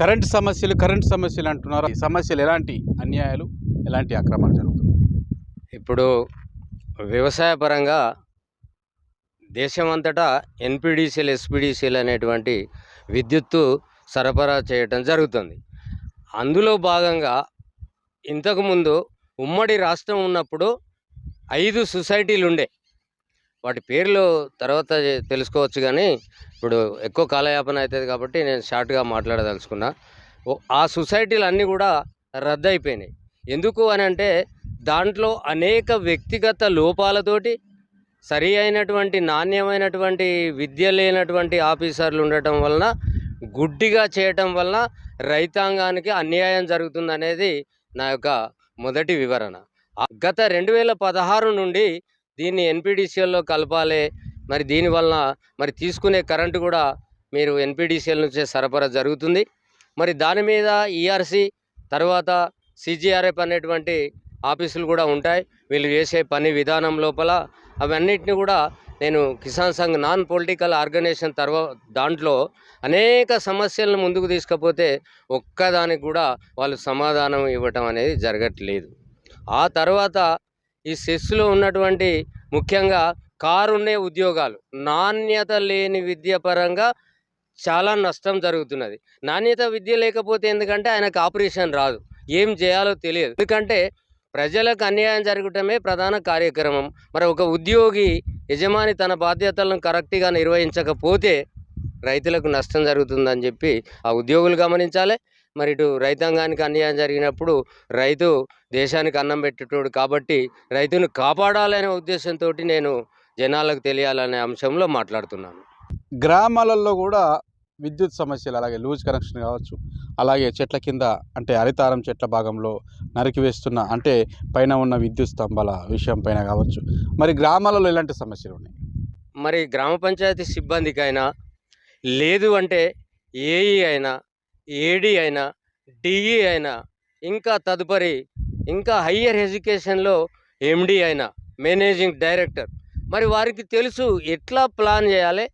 Current సమస్యలు current సమస్యలు అంటున్నారు? ఈ సమస్యలు ఎలాంటి అన్యాయాలు ఎలాంటి అక్రమాలు జరుగుతున్నాయి? ఇప్పుడు వ్యవసాయ పరంగా దేశమంతటా ఎన్పిడిసిఎల్ ఎస్పిడిసిఎల్ అనేటువంటి విద్యుత్తు సరఫరా చేయటం జరుగుతుంది. అందులో భాగంగా ఇంతకుముందు ఉమ్మడి రాష్ట్రం ఉన్నప్పుడు ఐదు సొసైటీలు ఉండే వాటి పేర్లు తర్వాత తెలుసుకోవచ్చు కానీ ఇప్పుడు ఎక్కువ కాలయాపన అవుతుంది కాబట్టి నేను షార్ట్గా మాట్లాడదలుచుకున్నా. ఆ సొసైటీలు అన్నీ కూడా రద్దయిపోయినాయి. ఎందుకు అని అంటే దాంట్లో అనేక వ్యక్తిగత లోపాలతోటి సరి అయినటువంటి నాణ్యమైనటువంటి విద్య లేనటువంటి ఆఫీసర్లు ఉండటం వలన గుడ్డిగా చేయటం వలన రైతాంగానికి అన్యాయం జరుగుతుందనేది నా యొక్క మొదటి వివరణ. గత రెండు వేల పదహారు నుండి దీన్ని ఎన్పిడిసిఎల్లో కలపాలి. మరి దీనివల్ల మరి తీసుకునే కరెంటు కూడా మీరు ఎన్పిడిసిఎల్ నుంచే సరఫరా జరుగుతుంది. మరి దాని మీద ఈఆర్సి తర్వాత సిజిఆర్ఎఫ్ అనేటువంటి ఆఫీసులు కూడా ఉంటాయి. వీళ్ళు చేసే పని విధానం లోపల అవన్నిటిని కూడా నేను Kisan Sangh non political organisation తర్వా దాంట్లో అనేక సమస్యలను ముందుకు తీసుకపోతే ఒక్కదానికి కూడా వాళ్ళు సమాధానం ఇవ్వటం అనేది జరగట్లేదు. ఆ తర్వాత ఈ సెస్లో ఉన్నటువంటి ముఖ్యంగా కారుణ్య ఉద్యోగాలు. నాణ్యత లేని విద్య పరంగా చాలా నష్టం జరుగుతున్నది. నాణ్యత విద్య లేకపోతే ఎందుకంటే ఆయనకు ఆపరేషన్ రాదు. ఏం చేయాలో తెలియదు. ఎందుకంటే ప్రజలకు అన్యాయం జరగటమే ప్రధాన కార్యక్రమం. మరి ఒక ఉద్యోగి యజమాని తన బాధ్యతలను కరెక్ట్గా నిర్వహించకపోతే రైతులకు నష్టం జరుగుతుందని చెప్పి ఆ ఉద్యోగులు గమనించాలి. మరి ఇటు రైతాంగానికి అన్యాయం జరిగినప్పుడు రైతు దేశానికి అన్నం పెట్టేటోడు కాబట్టి రైతును కాపాడాలనే ఉద్దేశంతో నేను జనాలకు తెలియాలనే అంశంలో మాట్లాడుతున్నాను. గ్రామాలలో కూడా విద్యుత్ సమస్యలు అలాగే లూజ్ కనెక్షన్ కావచ్చు అలాగే చెట్ల కింద అంటే హరితారం చెట్ల భాగంలో నరికివేస్తున్న అంటే పైన ఉన్న విద్యుత్ స్తంభాల విషయం పైన కావచ్చు. మరి గ్రామాలలో ఎలాంటి సమస్యలు ఉన్నాయి? మరి గ్రామ పంచాయతీ సిబ్బందికైనా లేదు అంటే ఏఈ అయినా ఏడీ అయినా డిఈ అయినా ఇంకా తదుపరి ఇంకా హయ్యర్ ఎడ్యుకేషన్లో ఎండి అయినా మేనేజింగ్ డైరెక్టర్. మరి వారికి తెలుసు ఎట్లా ప్లాన్ చేయాలి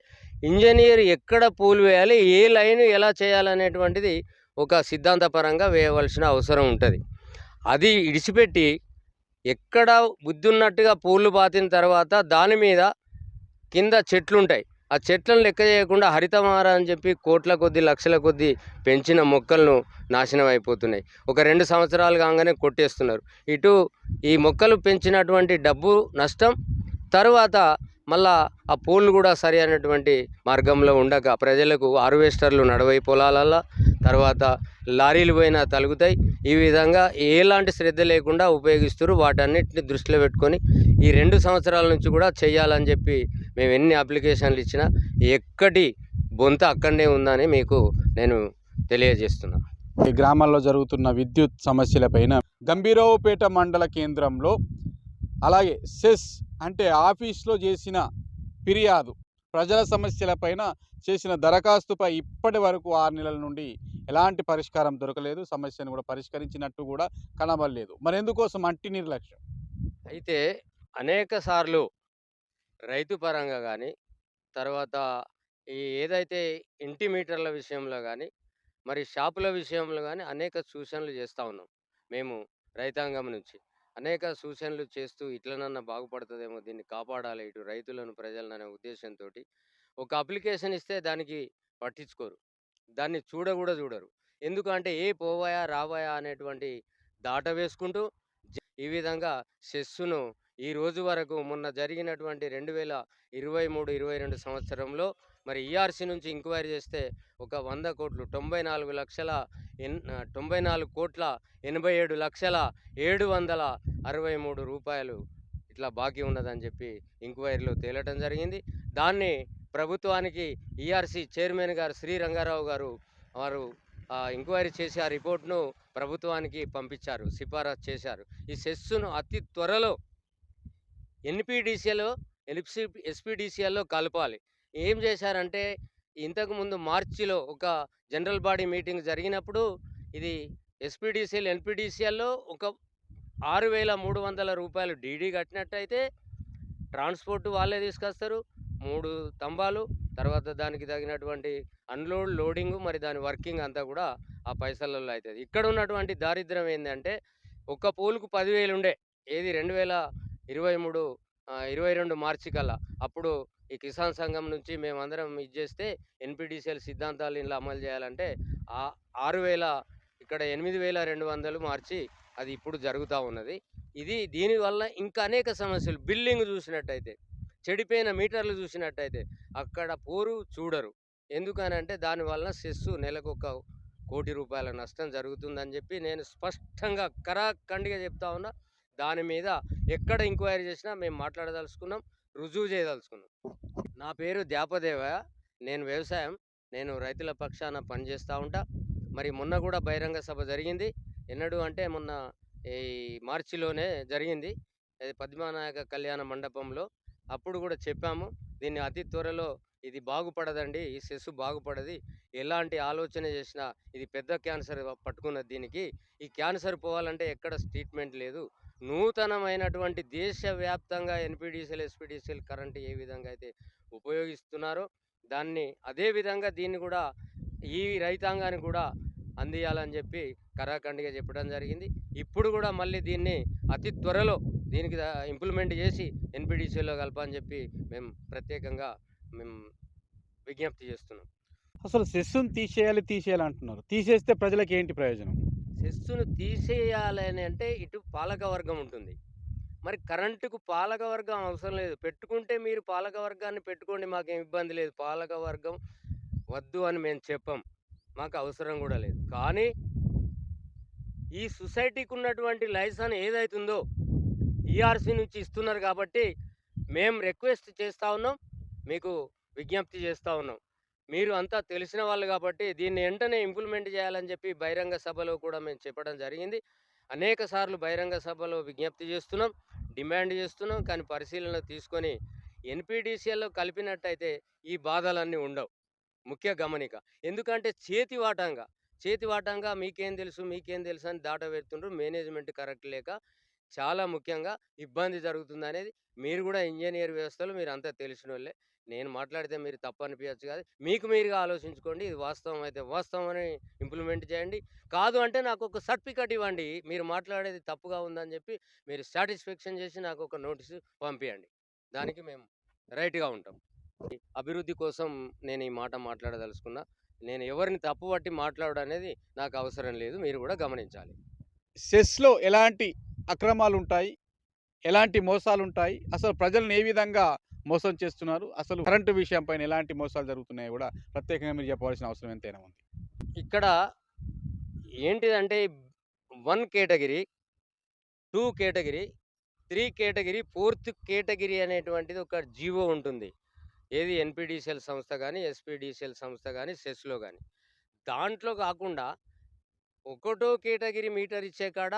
ఇంజనీర్ ఎక్కడ పూలు వేయాలి ఏ లైన్ ఎలా చేయాలనేటువంటిది ఒక సిద్ధాంతపరంగా వేయవలసిన అవసరం ఉంటుంది. అది ఇడిచిపెట్టి ఎక్కడ బుద్ధి ఉన్నట్టుగా పూలు పాతిన తర్వాత దాని మీద కింద చెట్లుంటాయి. ఆ చెట్లను లెక్క చేయకుండా హరితమార అని చెప్పి కోట్ల కొద్ది లక్షల కొద్ది పెంచిన మొక్కలను నాశనం అయిపోతున్నాయి. ఒక రెండు సంవత్సరాలు కాగానే కొట్టేస్తున్నారు. ఇటు ఈ మొక్కలు పెంచినటువంటి డబ్బు నష్టం తర్వాత మళ్ళా ఆ పూలు కూడా సరి అయినటువంటి మార్గంలో ఉండక ప్రజలకు హార్వెస్టర్లు నడవై పొలాలల్లో తర్వాత లారీలు పోయినా తలుగుతాయి. ఈ విధంగా ఎలాంటి శ్రద్ధ లేకుండా ఉపయోగిస్తారు వాటన్నిటిని దృష్టిలో పెట్టుకొని ఈ రెండు సంవత్సరాల నుంచి కూడా చేయాలని చెప్పి మేము ఎన్ని అప్లికేషన్లు ఇచ్చినా ఎక్కడి బొంత అక్కడనే ఉందని మీకు నేను తెలియజేస్తున్నా. ఈ గ్రామాల్లో జరుగుతున్న విద్యుత్ సమస్యలపైన గంభీరావుపేట మండల కేంద్రంలో అలాగే సెస్ అంటే ఆఫీస్లో చేసిన ఫిర్యాదు ప్రజల సమస్యలపైన చేసిన దరఖాస్తుపై ఇప్పటి వరకు ఆరు నెలల నుండి ఎలాంటి పరిష్కారం దొరకలేదు. సమస్యను కూడా పరిష్కరించినట్టు కూడా కనబడలేదు. మరి ఎందుకోసం అంటి నిర్లక్ష్యం. అయితే అనేక సార్లు రైతు పరంగా కానీ తర్వాత ఈ ఏదైతే ఇంటి మీటర్ల విషయంలో కానీ మరి షాపుల విషయంలో కానీ అనేక సూచనలు చేస్తూ ఉన్నాం. మేము రైతాంగం నుంచి అనేక సూచనలు చేస్తూ ఇట్లనన్నా బాగుపడుతుందేమో దీన్ని కాపాడాలి ఇటు రైతులను ప్రజలను అనే ఉద్దేశంతో ఒక అప్లికేషన్ ఇస్తే దానికి పట్టించుకోరు. దాన్ని చూడ కూడా చూడరు. ఎందుకంటే ఏ పోవాయా రావాయా అనేటువంటి దాట వేసుకుంటూ ఈ విధంగా సెస్సును ఈ రోజు వరకు మొన్న జరిగినటువంటి రెండు వేల ఇరవై మూడు ఇరవై రెండు సంవత్సరంలో మరి ఈఆర్సీ నుంచి ఎంక్వైరీ చేస్తే ఒక వంద కోట్లు తొంభై నాలుగు లక్షల ఎన్ తొంభై నాలుగు కోట్ల ఎనభై ఏడు లక్షల ఏడు వందల అరవై మూడు రూపాయలు ఇట్లా బాకీ ఉన్నదని చెప్పి ఎంక్వైరీలో తేలటం జరిగింది. దాన్ని ప్రభుత్వానికి ఈఆర్సీ చైర్మన్ గారు శ్రీ రంగారావు గారు వారు ఆ, ఎంక్వైరీ చేసి ఆ రిపోర్ట్ను ప్రభుత్వానికి పంపించారు సిఫారసు చేశారు. ఈ సెస్సును అతి త్వరలో ఎన్పిడిసిఎల్లో ఎల్పి ఎస్పీడీసీఎల్లో కలపాలి. ఏం చేశారంటే ఇంతకుముందు మార్చిలో ఒక జనరల్ బాడీ మీటింగ్ జరిగినప్పుడు ఇది ఎస్పీడీసీఎల్ ఎన్పిడిసిఎల్లో ఒక ఆరు వేల మూడు వందల రూపాయలు డీడీ కట్టినట్టయితే ట్రాన్స్పోర్ట్ వాళ్ళే తీసుకొస్తారు. మూడు స్తంభాలు తర్వాత దానికి తగినటువంటి అన్లోడ్ లోడింగ్ మరి దాని వర్కింగ్ అంతా కూడా ఆ పైసలలో అవుతుంది ఇక్కడ ఉన్నటువంటి దారిద్ర్యం ఏంటంటే ఒక పూలుకు పదివేలు ఉండే ఏది రెండు వేల ఇరవై మూడు ఇరవై రెండు మార్చి కల్లా. అప్పుడు ఈ కిసాన్ సంఘం నుంచి మేమందరం ఇది చేస్తే ఎన్పిడిసిఎల్ సిద్ధాంతాలు ఇలా అమలు చేయాలంటే ఆరు వేల ఇక్కడ ఎనిమిది వేల రెండు వందలు మార్చి అది ఇప్పుడు జరుగుతూ ఉన్నది. ఇది దీనివల్ల ఇంకా అనేక సమస్యలు. బిల్డింగ్ చూసినట్టయితే చెడిపోయిన మీటర్లు చూసినట్టయితే అక్కడ పోరు చూడరు. ఎందుకనంటే దానివల్ల సెస్సు నెలకు ఒక కోటి రూపాయల నష్టం జరుగుతుందని చెప్పి నేను స్పష్టంగా కరాఖండిగా చెప్తా ఉన్నా. దాని మీద ఎక్కడ ఎంక్వైరీ చేసినా మేము మాట్లాడదలుచుకున్నాం రుజువు చేయదలుచుకున్నాం. నా పేరు ద్యాపదేవ నేను వ్యవసాయం నేను రైతుల పక్షాన పనిచేస్తూ ఉంటా. మరి మొన్న కూడా బహిరంగ సభ జరిగింది. ఎన్నడూ అంటే మొన్న ఈ మార్చిలోనే జరిగింది. అది పద్మనాయక కళ్యాణ మండపంలో. అప్పుడు కూడా చెప్పాము దీన్ని అతి త్వరలో ఇది బాగుపడదండి ఈ సెస్సు బాగుపడది. ఎలాంటి ఆలోచన చేసినా ఇది పెద్ద క్యాన్సర్ పట్టుకున్నది దీనికి. ఈ క్యాన్సర్ పోవాలంటే ఎక్కడ ట్రీట్మెంట్ లేదు. నూతనమైనటువంటి దేశవ్యాప్తంగా ఎన్పిడిసిఎల్ ఎస్పిడిసిఎల్ కరెంట్ ఏ విధంగా అయితే ఉపయోగిస్తున్నారో దాన్ని అదే విధంగా దీన్ని కూడా ఈ రైతాంగాన్ని కూడా అందియాలని చెప్పి కరాఖండిగా చెప్పడం జరిగింది. ఇప్పుడు కూడా మళ్ళీ దీన్ని అతి త్వరలో దీనికి ఇంప్లిమెంట్ చేసి ఎన్పిడిసిఎల్లో కలపని చెప్పి మేము ప్రత్యేకంగా మేము విజ్ఞప్తి చేస్తున్నాం. అసలు సెస్సును తీసేయాలి తీసేయాలి అంటున్నారు. తీసేస్తే ప్రజలకు ఏంటి ప్రయోజనం? సెస్సును తీసేయాలని అంటే ఇటు పాలక వర్గం ఉంటుంది. మరి కరెంటుకు పాలక వర్గం అవసరం లేదు. పెట్టుకుంటే మీరు పాలక వర్గాన్ని పెట్టుకోండి మాకేం ఇబ్బంది లేదు. పాలక వర్గం వద్దు అని మేము చెప్పాం. మాకు అవసరం కూడా లేదు. కానీ ఈ సొసైటీకి ఉన్నటువంటి లైసెన్స్ ఏదైతుందో ఈఆర్సీ నుంచి ఇస్తున్నారు కాబట్టి మేము రిక్వెస్ట్ చేస్తూ ఉన్నాం. మీకు విజ్ఞప్తి చేస్తూ ఉన్నాం. మీరు అంతా తెలిసిన వాళ్ళు కాబట్టి దీన్ని వెంటనే ఇంప్లిమెంట్ చేయాలని చెప్పి బహిరంగ సభలో కూడా మేము చెప్పడం జరిగింది. అనేక సార్లు బహిరంగ సభలో విజ్ఞప్తి చేస్తున్నాం డిమాండ్ చేస్తున్నాం కానీ పరిశీలన తీసుకొని ఎన్పిడిసిఎల్లో కలిపినట్టయితే ఈ బాధలన్నీ ఉండవు. ముఖ్య గమనిక. ఎందుకంటే చేతి వాటంగా. చేతి వాటంగా మీకేం తెలుసు మీకేం తెలుసు అని దాటవేస్తుండ్రు మేనేజ్మెంట్ కరెక్ట్ లేక చాలా ముఖ్యంగా ఇబ్బంది జరుగుతుంది అనేది మీరు కూడా ఇంజనీర్ వ్యవస్థలో మీరు అంతా తెలిసిన వాళ్ళే నేను మాట్లాడితే మీరు తప్పు అనిపించచ్చు కాదు. మీకు మీరుగా ఆలోచించుకోండి. ఇది వాస్తవం అయితే వాస్తవం అని ఇంప్లిమెంట్ చేయండి. కాదు అంటే నాకు ఒక సర్టిఫికెట్ ఇవ్వండి. మీరు మాట్లాడేది తప్పుగా ఉందని చెప్పి మీరు సాటిస్ఫాక్షన్ చేసి నాకు ఒక నోటీసు పంపించండి దానికి మేము రైట్గా ఉంటాం. అభివృద్ధి కోసం నేను ఈ మాట మాట్లాడదలుచుకున్నా. నేను ఎవరిని తప్పు పట్టి మాట్లాడడం అనేది నాకు అవసరం లేదు. మీరు కూడా గమనించాలి. సెస్లో ఎలాంటి అక్రమాలు ఉంటాయి ఎలాంటి మోసాలు ఉంటాయి అసలు ప్రజలను ఏ విధంగా మోసం చేస్తున్నారు. అసలు కరెంటు విషయంపైన ఎలాంటి మోసాలు జరుగుతున్నాయి కూడా ప్రత్యేకంగా మీరు చెప్పవలసిన అవసరం ఎంతైనా ఉంది. ఇక్కడ ఏంటిదంటే one category two category three category fourth category అనేటువంటిది ఒక జీవో ఉంటుంది. ఏది ఎన్పిడిసిఎల్ సంస్థ కానీ ఎస్పిడిసిఎల్ సంస్థ కానీ సెస్లో కానీ దాంట్లో కాకుండా ఒకటో కేటగిరీ మీటర్ ఇచ్చే కాడ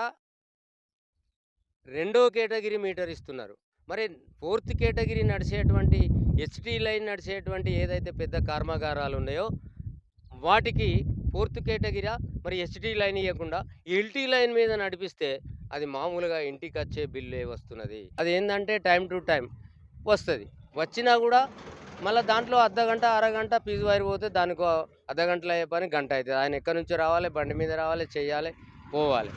రెండో కేటగిరీ మీటర్ ఇస్తున్నారు. మరి ఫోర్త్ కేటగిరీ నడిచేటువంటి ఎస్టీ లైన్ నడిచేటువంటి ఏదైతే పెద్ద కర్మాగారాలు ఉన్నాయో వాటికి ఫోర్త్ కేటగిరీ మరి ఎస్టీ లైన్ ఇవ్వకుండా ఎల్టీ లైన్ మీద నడిపిస్తే అది మామూలుగా ఇంటికి వచ్చే బిల్లే వస్తున్నది. అది ఏంటంటే టైం టు టైం వస్తుంది. వచ్చినా కూడా మళ్ళీ దాంట్లో అర్ధగంట అరగంట ఫీజు వైర్ పోతే దానికి అర్ధగంటలో అయ్యే పని గంట అవుతుంది. ఆయన ఎక్కడి నుంచో రావాలి? బండి మీద రావాలి? చేయాలి? పోవాలి.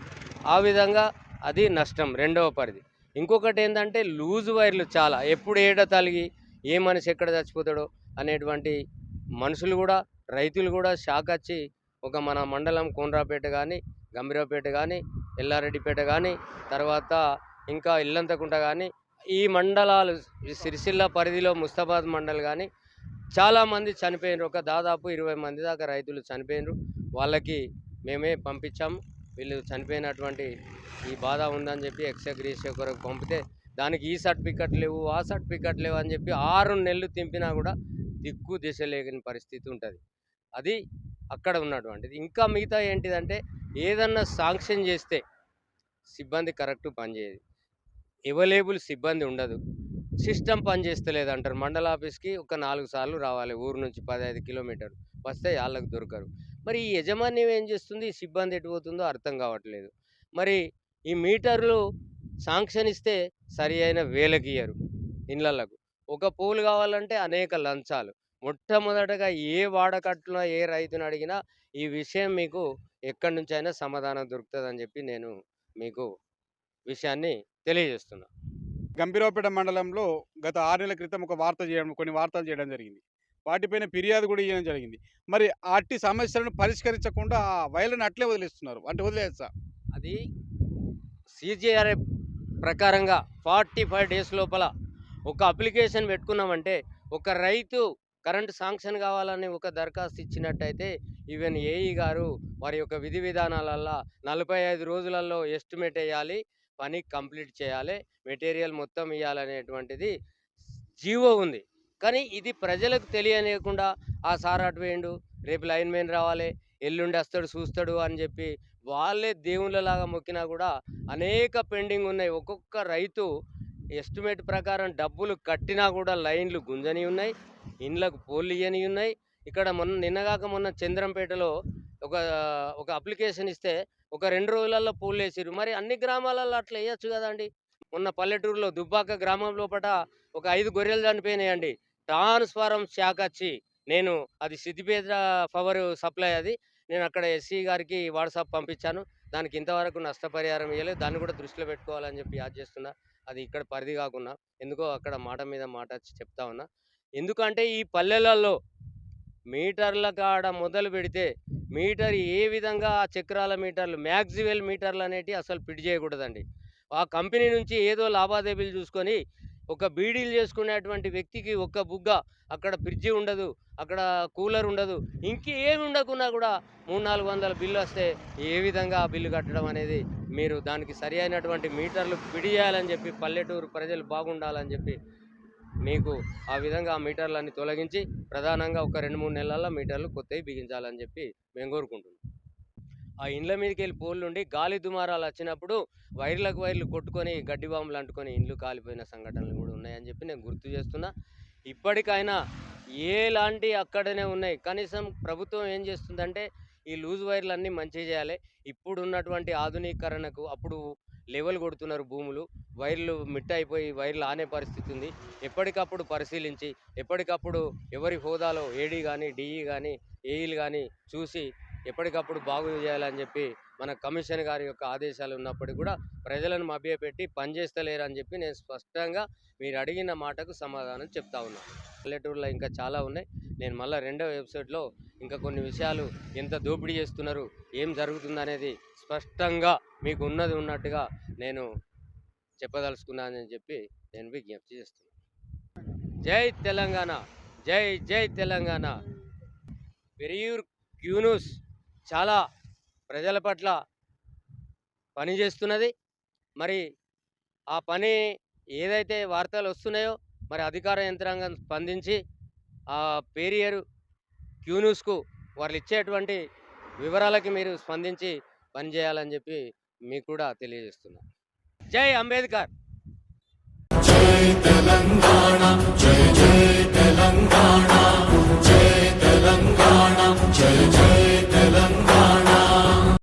ఆ విధంగా అది నష్టం రెండవ పరిధి. ఇంకొకటి ఏంటంటే లూజ్ వైర్లు చాలా. ఎప్పుడు ఏడ తలిగి ఏ మనిషి ఎక్కడ చచ్చిపోతాడో అనేటువంటి మనుషులు కూడా రైతులు కూడా షాక్ వచ్చి ఒక మన మండలం కోనరాపేట కానీ గంభీరాపేట కానీ ఎల్లారెడ్డిపేట కానీ తర్వాత ఇంకా ఇల్లంతకుంట కానీ ఈ మండలాలు ఈ సిరిసిల్ల పరిధిలో ముస్తాబాద్ మండల్ కానీ చాలామంది చనిపోయినారు ఒక దాదాపు ఇరవై మంది దాకా రైతులు చనిపోయినారు వాళ్ళకి మేమే పంపించాము వీళ్ళు చనిపోయినటువంటి ఈ బాధ ఉందని చెప్పి ఎక్సగ్రీషియా కొరకు పంపితే దానికి ఈ సర్టిఫికెట్ లేవు ఆ సర్టిఫికెట్ లేవు అని చెప్పి ఆరు నెలలు తింపినా కూడా దిక్కు దిశ లేని పరిస్థితి ఉంటుంది. అది అక్కడ ఉన్నటువంటిది. ఇంకా మిగతా ఏంటిదంటే ఏదన్నా శాంక్షన్ చేస్తే సిబ్బంది కరెక్ట్ పనిచేయదు. అవైలబుల్ సిబ్బంది ఉండదు. సిస్టమ్ పనిచేస్తలేదు అంటారు మండల ఆఫీస్కి ఒక నాలుగు సార్లు రావాలి. ఊరు నుంచి పదహైదు కిలోమీటర్లు. వస్తే వాళ్ళకి దొరకరు. మరి ఈ యజమాన్యం ఏం చేస్తుంది? ఈ సిబ్బంది ఎటుపోతుందో అర్థం కావట్లేదు. మరి ఈ మీటర్లు శాంక్షన్ ఇస్తే సరి అయిన వేలకి ఇయ్యరు ఇళ్ళకు ఒక పూలు కావాలంటే అనేక లంచాలు. మొట్టమొదటగా ఏ వాడకట్లో ఏ రైతును అడిగినా ఈ విషయం మీకు ఎక్కడి నుంచైనా సమాధానం దొరుకుతుందని చెప్పి నేను మీకు విషయాన్ని తెలియజేస్తున్నాను గంభీరావుపేట మండలంలో గత ఆరు నెలల క్రితం ఒక వార్త చేయడం కొన్ని వార్తలు చేయడం జరిగింది. వాటిపైన ఫిర్యాదు కూడా ఇవ్వడం జరిగింది. మరి అట్టి సమస్యలను పరిష్కరించకుండా ఆ వయలను అట్లే వదిలేస్తున్నారు. అంటే వదిలేస్తా అది సిజిఆర్ఏ ప్రకారంగా ఫార్టీ ఫైవ్ డేస్ లోపల ఒక అప్లికేషన్ పెట్టుకున్నామంటే ఒక రైతు కరెంటు శాంక్షన్ కావాలని ఒక దరఖాస్తు ఇచ్చినట్టయితే ఈవెన్ ఏఈ గారు వారి యొక్క విధి విధానాలల్లో నలభై ఐదు రోజులలో ఎస్టిమేట్ వేయాలి. పని కంప్లీట్ చేయాలి. మెటీరియల్ మొత్తం ఇవ్వాలనేటువంటిది జీవో ఉంది. కానీ ఇది ప్రజలకు తెలియనియకుండా ఆ సార్ అటు వేయండు రేపు లైన్ మెయిన్ రావాలి ఎల్లుండి వస్తాడు చూస్తాడు అని చెప్పి వాళ్ళే దేవుళ్ళలాగా మొక్కినా కూడా అనేక పెండింగ్ ఉన్నాయి. ఒక్కొక్క రైతు ఎస్టిమేట్ ప్రకారం డబ్బులు కట్టినా కూడా లైన్లు గుంజని ఉన్నాయి ఇండ్లకు పోలియని ఉన్నాయి ఇక్కడ మొన్న నిన్నగాక మొన్న చంద్రంపేటలో ఒక ఒక అప్లికేషన్ ఇస్తే ఒక రెండు రోజులలో పూలు వేసిర్రు మరి అన్ని గ్రామాలలో అట్లా వేయచ్చు కదండి మొన్న పల్లెటూరులో దుబ్బాక గ్రామం లోపల ఒక ఐదు గొర్రెలు చనిపోయినాయండి. ట్రాన్స్ఫారం శాఖ వచ్చి నేను అది సిద్దిపేట పవర్ సప్లై అది నేను అక్కడ ఎస్సీ గారికి వాట్సాప్ పంపించాను. దానికి ఇంతవరకు నష్టపరిహారం ఇవ్వలేదు దాన్ని కూడా దృష్టిలో పెట్టుకోవాలని చెప్పి యాద్ చేస్తున్నా. అది ఇక్కడ పరిధి కాకుండా ఎందుకో అక్కడ మాట మీద మాట వచ్చి చెప్తా ఉన్నా. ఎందుకంటే ఈ పల్లెలలో మీటర్ల కాడ మొదలు పెడితే మీటర్ ఏ విధంగా ఆ చక్రాల మీటర్లు మ్యాక్సివెల్ మీటర్లు అనేటివి అసలు పిడి చేయకూడదండి. ఆ కంపెనీ నుంచి ఏదో లావాదేవీలు చూసుకొని ఒక బీడీలు చేసుకునేటువంటి వ్యక్తికి ఒక్క బుగ్గ అక్కడ ఫ్రిడ్జ్ ఉండదు అక్కడ కూలర్ ఉండదు ఇంకేమి ఉండకున్నా కూడా మూడు నాలుగు వందల బిల్లు వస్తే ఏ విధంగా ఆ బిల్లు కట్టడం అనేది మీరు దానికి సరి అయినటువంటి మీటర్లు పిడి చేయాలని చెప్పి పల్లెటూరు ప్రజలు బాగుండాలని చెప్పి మీకు ఆ విధంగా ఆ మీటర్లన్నీ తొలగించి ప్రధానంగా ఒక రెండు మూడు నెలల్లో మీటర్లు కొత్తవి బిగించాలని చెప్పి మేము కోరుకుంటున్నాం. ఆ ఇండ్ల మీదకి వెళ్ళి పోళ్ళు ఉండి గాలి దుమారాలు వచ్చినప్పుడు వైర్లకు వైర్లు కొట్టుకొని గడ్డి బాంబులు అంటుకొని ఇండ్లు కాలిపోయిన సంఘటనలు కూడా ఉన్నాయని చెప్పి నేను గుర్తు చేస్తున్నా. ఇప్పటికైనా ఏలాంటి అక్కడనే ఉన్నాయి. కనీసం ప్రభుత్వం ఏం చేస్తుందంటే ఈ లూజ్ వైర్లు అన్నీ మంచిగా చేయాలి. ఇప్పుడు ఉన్నటువంటి ఆధునీకరణకు అప్పుడు లెవెల్ కొడుతున్నారు భూములు. వైర్లు మిట్ అయిపోయి వైర్లు ఆనే పరిస్థితి ఉంది ఎప్పటికప్పుడు పరిశీలించి ఎప్పటికప్పుడు ఎవరి హోదాలో ఏడీ కానీ డిఈ కానీ ఏఈలు కానీ చూసి ఎప్పటికప్పుడు బాగు చేయాలని చెప్పి మన కమిషన్ గారి యొక్క ఆదేశాలు ఉన్నప్పటికీ కూడా ప్రజలను మభ్యపెట్టి పనిచేస్తలేరు అని చెప్పి నేను స్పష్టంగా మీరు అడిగిన మాటకు సమాధానం చెప్తా ఉన్నాను పల్లెటూరులో ఇంకా చాలా ఉన్నాయి. నేను మళ్ళీ రెండో వెబ్సైట్లో ఇంకా కొన్ని విషయాలు ఎంత దోపిడీ చేస్తున్నారు ఏం జరుగుతుందనేది స్పష్టంగా మీకు ఉన్నది ఉన్నట్టుగా నేను చెప్పదలుచుకున్నానని చెప్పి నేను విజ్ఞప్తి చేస్తున్నాను. జై తెలంగాణ! జై జై తెలంగాణ! పెరియూర్ క్యూనూస్ చాలా ప్రజల పట్ల పనిచేస్తున్నది మరి ఆ పని ఏదైతే వార్తలు వస్తున్నాయో మరి అధికార యంత్రాంగం స్పందించి ఆ పేరియరు క్యూన్యూస్కు వాళ్ళు ఇచ్చేటువంటి వివరాలకి మీరు స్పందించి పనిచేయాలని చెప్పి మీకు కూడా తెలియజేస్తున్నా. జై అంబేద్కర్! జై తెలంగాణ.